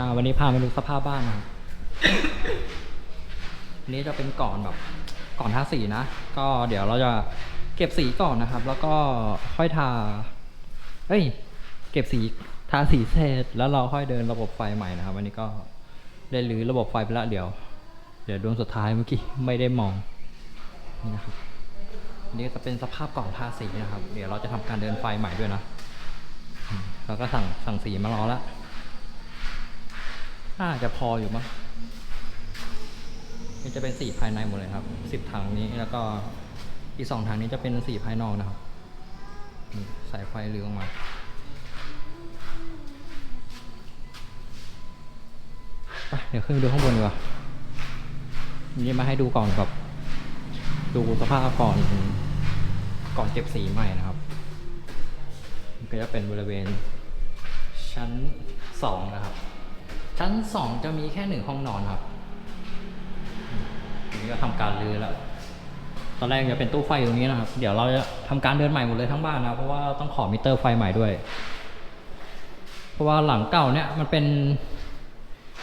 อ่าวันนี้พามาดูสภาพบ้านนะครับอันนี้จะเป็นก่อนแบบก่อนทาสีนะ ก็เดี๋ยวเราจะเก็บสีก่อนนะครับ แล้วก็ค่อยทา เอ้ย เก็บสีทาสีเสร็จแล้วเราค่อยเดินระบบไฟใหม่นะครับ วันนี้ก็ได้รื้อระบบไฟไปแล้วเดี๋ยว เดี๋ยวดวงสุดท้ายเมื่อกี้ไม่ได้มองนี่นะครับอันนี่จะเป็นสภาพก่อนทาสีนะครับ เดี๋ยวเราจะทำการเดินไฟใหม่ด้วยนะแล้วก็สั่งสั่งสีมารอแล้ว น่าจะพออยู่มั้งนี่จะเป็นสีภายในหมดเลยครับสิบถังนี้แล้วก็อีกสองถังนี้จะเป็นสีภายนอกนะครับสายไฟเรืองออกมาไปเดี๋ยวขึ้นไปดูข้างบนดีกว่าอันนี้มาให้ดูก่อนแบบดูสภาพก่อนก่อนเก็บสีใหม่นะครับมันก็จะเป็นบริเวณชั้นสองนะครับ ชั้นสองจะมีแค่หนึ่งห้องนอนครับอันนี้ก็ทำการรื้อแล้ว ตอนแรกจะเป็นตู้ไฟตรงนี้นะครับ เดี๋ยวเราจะทำการเดินใหม่หมดเลยทั้งบ้านนะเพราะว่าต้องขอมิเตอร์ไฟใหม่ด้วย เพราะว่าหลังเก่าเนี่ยมันเป็น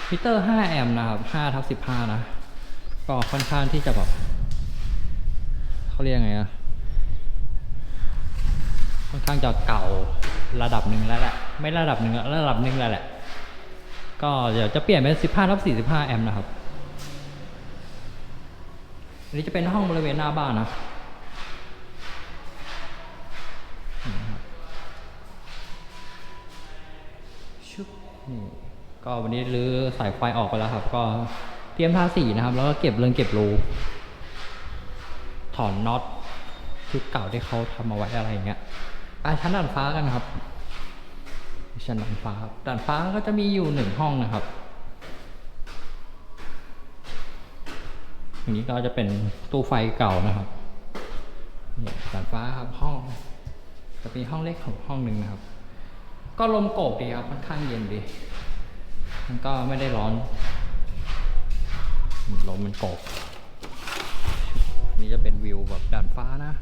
มิเตอร์ 5 แอมป์นะครับ5ทับ15 นะ ก็ค่อนข้างที่จะแบบเขาเรียกไงอะค่อนข้างจะเก่าระดับหนึ่งแล้วแหละ ไม่ระดับหนึ่งระดับหนึ่งแล้วแหละ ก็เดี๋ยวจะเปลี่ยนเป็น 15ทับ45 แอมป์นะครับ อันนี้จะเป็นห้องบริเวณหน้าบ้านนะนี่นะครับชุบนี่ก็วันนี้รื้อสายไฟออกไปแล้วครับ ก็เตรียมทาสีนะครับ แล้วก็เก็บเรื่องเก็บรูถอนน็อตชุดเก่าที่เขาทำเอาไว้อะไรเงี้ยไปชั้นด่านฟ้ากันครับ ชั้นด่านฟ้าครับด่านฟ้าก็จะมีอยู่หนึ่งห้องนะครับอันนี้ก็จะเป็นตู้ไฟเก่านะครับนี่ด่านฟ้าครับห้อง จะมีห้องเล็กของห้องหนึ่งนะครับ ก็ลมโกกดีครับค่อนข้างเย็นดี มันก็ไม่ได้ร้อนลมมันโกกนี่จะเป็นวิวแบบด่านฟ้านะ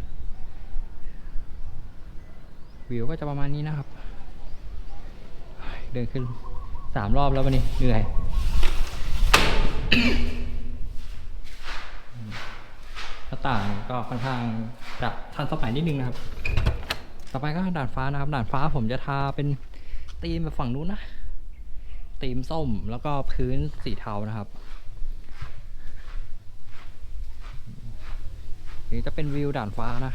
วิวก็จะประมาณนี้นะครับ เดินขึ้นสามรอบแล้ววันนี้เหนื่อยหน้าต่างก็ค่อนข้างจะทันสมัยนิดนึงนะครับ ต่อไปก็ด่านฟ้านะครับด่านฟ้าผมจะทาเป็นธีมแบบฝั่งนู้นนะธีมส้มแล้วก็พื้นสีเทานะครับนี่จะเป็นวิวด่านฟ้านะ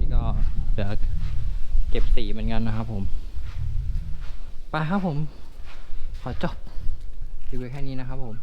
นี่ก็ เดี๋ยวเก็บสีเหมือนกันนะครับผมไปครับผม ขอจบรีวิวแค่นี้นะครับผม